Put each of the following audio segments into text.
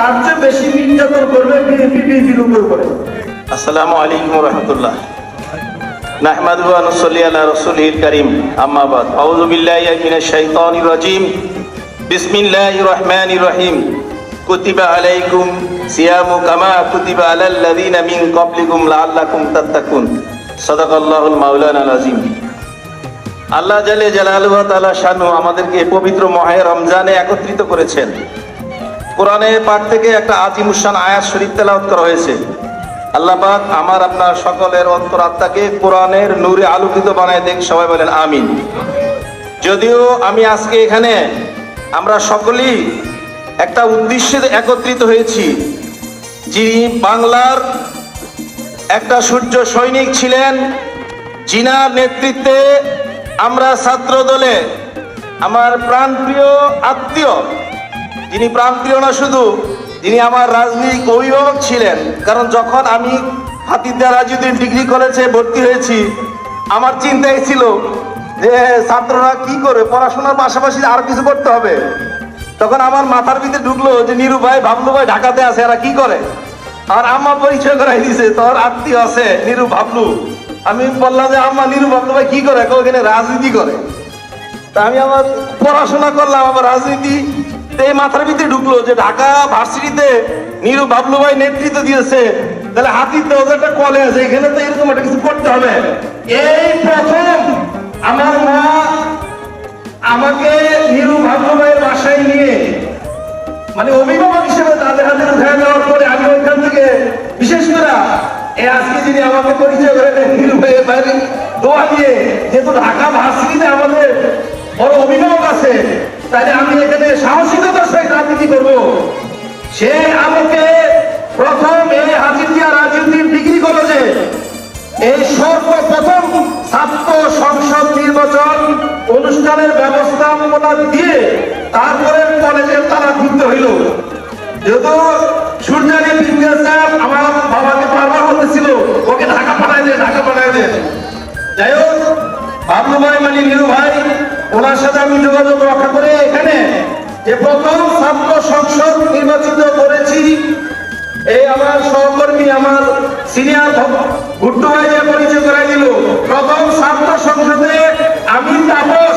তার চেয়ে বেশি নির্যাতন করবে বিএনপি বিএনপির উপর আসসালামু আলাইকুম রহমতুল্লাহ। নাহমাদু ওয়া নুসাল্লি আলা রাসূলিল কারীম। আম্মা বাদ। আউযু বিল্লাহি মিনাশ শাইতানির রাজীম। বিসমিল্লাহির রহমানির রহিম। কুতিবা আলাইকুম সিয়ামু কামা কুতিবা আলাল লাযিনা মিন ক্বাবলিকুম লাআল্লাকুম তাত্তাকুন। সাদাকাল্লাহুল মাওলানাল আযীম আল্লাহ জালে জালালুহু ওয়া তাআলা শানু আমাদেরকে পবিত্র মহায় রমজানে একত্রিত করেছেন। কোরআনের পাক থেকে একটা আজিমুসান আয়াত শরীফ তেলাওয়াত করা হয়েছে। আল্লাহ পাক আমার, আপনার সকলের অন্তরাত্মাকে কোরআনের নূরে আলোকিত বানায় দেখ সবাই বলেন আমিন। যদিও আমি আজকে এখানে আমরা সকলেই একটা উদ্দেশ্যে একত্রিত হয়েছি, যিনি বাংলার একটা সূর্য সৈনিক ছিলেন, জিনার নেতৃত্বে আমরা ছাত্র দলে আমার প্রাণপ্রিয় আত্মীয় যিনি প্রাণপ্রিয় না শুধু, যিনি আমার রাজনৈতিক অভিভাবক ছিলেন। কারণ যখন আমি হাতিদা রাজুদ্দিন ডিগ্রি কলেজে ভর্তি হয়েছি, আমার চিন্তাই ছিল যে, ছাত্ররা কি করে পড়াশোনার পাশাপাশি আর কিছু করতে হবে। তখন আমার মাথার ভিতরে ঢুকলো যে, নিরু ভাই, ভাবলু ভাই ঢাকাতে আছে, এরা কি করে? আর আম্মা পরিচয় করাই দিছে, তোর আত্মীয় আছে, নিরু ভাবলু। আমি বললাম যে, আম্মা, নিরু ভাবলু ভাই কি করে? এখানে রাজনীতি করে। তা আমি আমার পড়াশোনা করলাম, আমার রাজনীতি তো এই মাথার ভিতরে ঢুকলো যে ঢাকা ভার্সিটিতে নিরু বাবলু ভাই নেতৃত্ব দিয়েছে। তাহলে হাতিতে ওদের একটা কলেজ এখানে তো এরকম একটা কিছু করতে হবে। এই প্রথম আমার মা আমাকে নিরু বাবলু ভাইয়ের বাসায় নিয়ে মানে অভিভাবক হিসেবে তাদের হাতে উঠে দেওয়ার পরে আমি ওইখান থেকে, বিশেষ করে এই আজকে যিনি আমাকে পরিচয় করে দেন নীলু ভাইয়ের বাইরে দোয়া দিয়ে, যেহেতু ঢাকা ভার্সিটিতে আমাদের বড় অভিভাবক আছে তাহলে আমি এখানে সাহসিকতার সহিত রাজনীতি করব। সে আমাকে প্রথম এই হাজিরদিয়া রাজনীতির ডিগ্রি কলেজে এই সর্বপ্রথম ছাত্র সংসদ নির্বাচন অনুষ্ঠানের ব্যবস্থাপনা দিয়ে তারপরে কলেজের তারা খুলতে হইল। যেহেতু সূর্যানী বিদ্যা সাহেব আমার বাবাকে বারবার বলতেছিল, ওকে ঢাকা পাঠায় দে, ঢাকা পাঠায় দে। যাই হোক, বাবলু ভাই মানে নীলু ভাই ওনার সাথে আমি যোগাযোগ রক্ষা করে এখানে যে প্রথম ছাত্র সংসদ নির্বাচিত করেছি, এই আমার সহকর্মী, আমার সিনিয়র গুড্ডু ভাই যে পরিচয় করাই দিল। প্রথম ছাত্র সংসদে আমি তাপস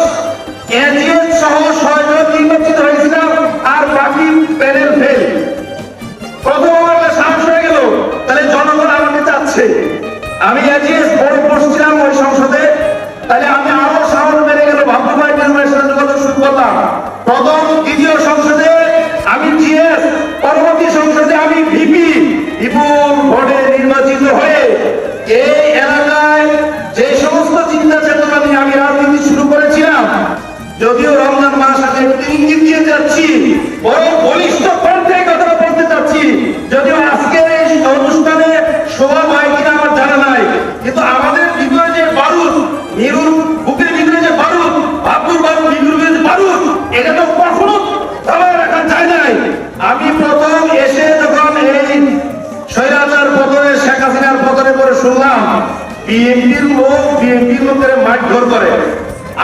বিএনপির লোক বিএনপির লোকের মারধর করে।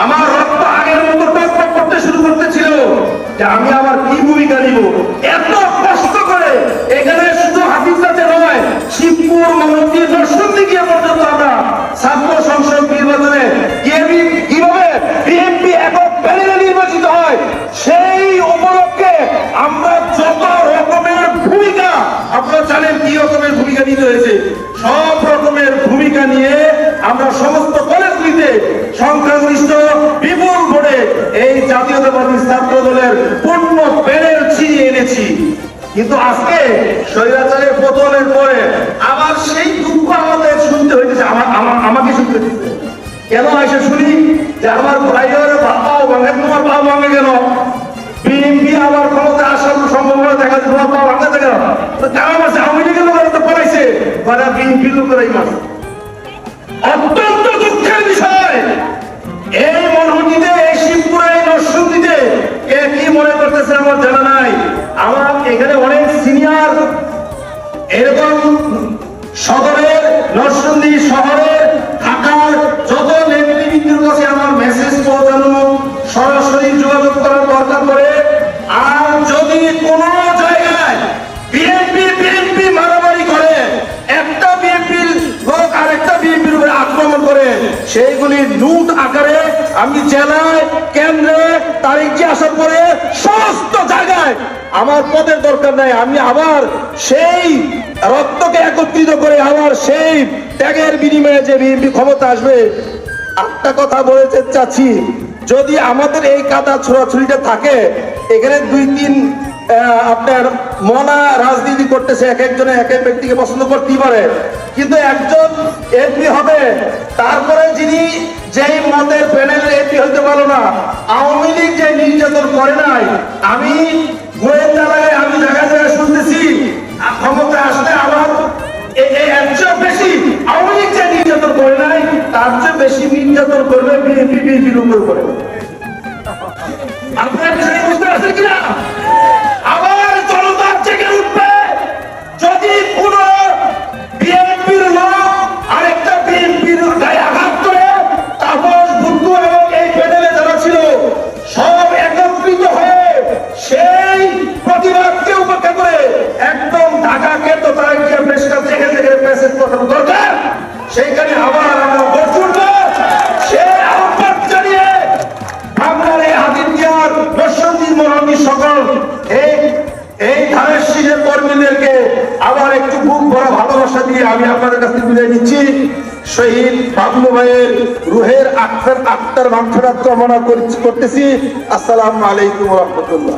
আমার রক্ত আগের মতো টক করতে শুরু করতেছিল যে আমি আবার কি ভূমিকা নিব? এত কষ্ট করে এখানে শুধু হাফিজাতে নয়, শিবপুর মন্দির দর্শন দিকে পর্যন্ত আমরা ছাত্র সংসদ নির্বাচনে কীভাবে বিএনপি একক প্যানেলে নির্বাচিত হয়, সেই উপলক্ষে আমরা যত রকমের ভূমিকা, আপনারা জানেন কি রকমের ভূমিকা নিতে হয়েছে? সব ভূমিকা নিয়ে আমরা সমস্ত কলেজগুলিতে সংখ্যাগরিষ্ঠ বিপুল ভোটে এই জাতীয়তাবাদী ছাত্র দলের পূর্ণ প্যানেল ছিনিয়ে এনেছি। কিন্তু আজকে স্বৈরাচারের পতনের পরে আবার সেই দুঃখ আমাদের শুনতে হইতেছে, আমার আমাকে শুনতে হইতেছে। কেন এসে শুনি যে আমার ভাইয়ের বাবাও ভাঙে, তোমার বাবা ভাঙে কেন? বিএনপি আবার ক্ষমতা আসার সম্ভাবনা দেখা যাচ্ছে তোমার বাবা ভাঙাতে কেন? কারণ আছে লীগের লোকেরা তো পড়াইছে তারা বিএনপির লোকেরাই মাস অত্যন্ত দুঃখের বিষয়। এই মনহুটিতে এই শিবপুরে, এই নরসিংদীতে কে কি মনে করতেছে আমার জানা নাই। আমার এখানে অনেক সিনিয়র এরকম সদরের নরসিংদী শহরের সেইগুলি নোট আকারে আমি জেলায়, কেন্দ্রে, তারিখে আসার পরে সমস্ত জায়গায় আমার পদের দরকার নাই। আমি আবার সেই রক্তকে একত্রিত করে আবার সেই ত্যাগের বিনিময়ে যে বিএনপি ক্ষমতা আসবে একটা কথা বলেছে চাচ্ছি যদি আমাদের এই কাদা ছোড়াছুড়িটা থাকে, এখানে দুই, তিন আপনার মনা রাজনীতি করতেছে এক একজনে এক এক ব্যক্তিকে পছন্দ করতেই পারে। কিন্তু একজন এমপি হবে, তারপরে যিনি যেই মতের প্যানেলের এমপি হইতে পারল না, আওয়ামী লীগ যে নির্যাতন করে নাই, আমি গোয়েন্দালয়ে আমি জায়গায় শুনতেছি ক্ষমতা আসলে আমার এর বেশি আওয়ামী লীগ যে নির্যাতন করে নাই, তার চেয়ে বেশি নির্যাতন করবে বিএনপি বিএনপির করে। বুঝতে পারছেন কিনা? আবার একটু বুক ভরা ভালোবাসা দিয়ে আমি আপনাদের কাছে বিদায় নিচ্ছি। শহীদ বাবলু ভাইয়ের রুহের আত্মার আক্তার মাংসরাত কামনা করতেছি। আসসালামু আলাইকুম রহমতুল্লাহ।